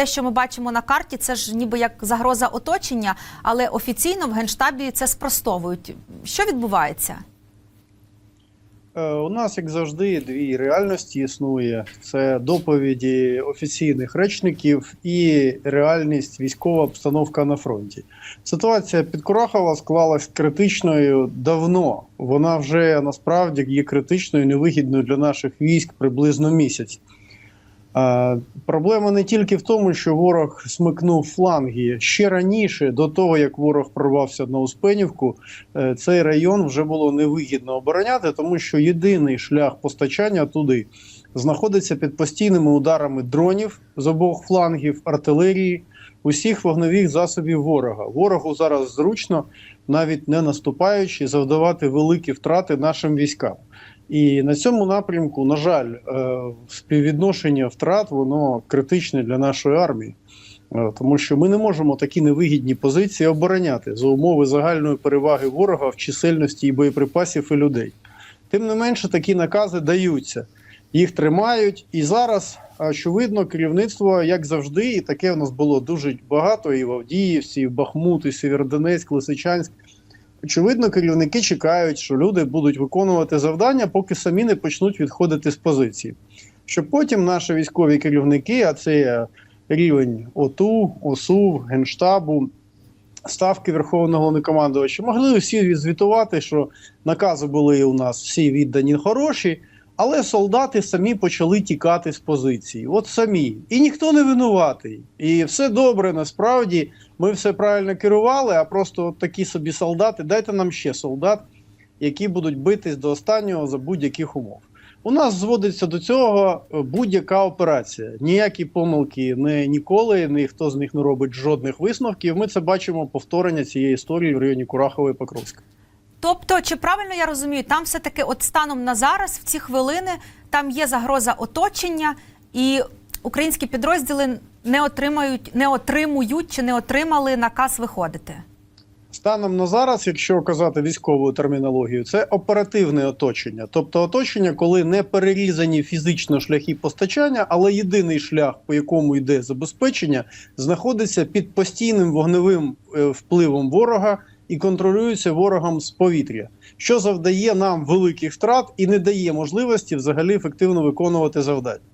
те, що ми бачимо на карті, це ж ніби як загроза оточення, але офіційно в генштабі це спростовують. Що відбувається? Е, У нас, як завжди, дві реальності існує: це доповіді офіційних речників і реальність військова обстановка на фронті. Ситуація під Курахова склалась критичною давно. Вона вже насправді є критичною, невигідною для наших військ приблизно місяць. Е, Проблема не тільки в тому, що ворог смикнув фланги ще раніше, до того як ворог прорвався на Успенівку, е, цей район вже було невигідно обороняти, тому що єдиний шлях постачання туди знаходиться під постійними ударами дронів з обох флангів, артилерії, усіх вогневих засобів ворога. Ворогу зараз зручно, навіть не наступаючи, завдавати великі втрати нашим військам. І на цьому напрямку, на жаль, е, співвідношення втрат воно критичне для нашої армії. Е, Тому що ми не можемо такі невигідні позиції обороняти за умови загальної переваги ворога в чисельності і боєприпасів і людей. Тим не менше, такі накази даються, їх тримають. І зараз, очевидно, керівництво, як завжди, і таке в нас було дуже багато і в Авдіївці, і в Бахмут, і Сєвєродонецьк, Лисичанськ. Очевидно, керівники чекають, що люди будуть виконувати завдання, поки самі не почнуть відходити з позиції. Щоб потім наші військові керівники, а це рівень ОТУ, ОСУ, Генштабу, ставки Верховного Головнокомандувача, могли усі відзвітувати, що накази були у нас всі віддані хороші, але солдати самі почали тікати з позиції. От самі. І ніхто не винуватий. І все добре, насправді. Ми все правильно керували, а просто от такі собі солдати. Дайте нам ще солдат, які будуть битись до останнього за будь-яких умов. У нас зводиться до цього е, будь-яка операція. Ніякі помилки не ніколи, ніхто з них не робить жодних висновків. Ми це бачимо повторення цієї історії в районі Курахова і Покровська. Тобто, чи правильно я розумію, там все-таки, от станом на зараз, в ці хвилини, там є загроза оточення, і українські підрозділи не отримають, не отримують чи не отримали наказ виходити. Станом на зараз, якщо казати військовою термінологією, це оперативне оточення. Тобто оточення, коли не перерізані фізично шляхи постачання, але єдиний шлях, по якому йде забезпечення, знаходиться під постійним вогневим е, впливом ворога і контролюються ворогом з повітря, що завдає нам великих втрат і не дає можливості взагалі ефективно виконувати завдання.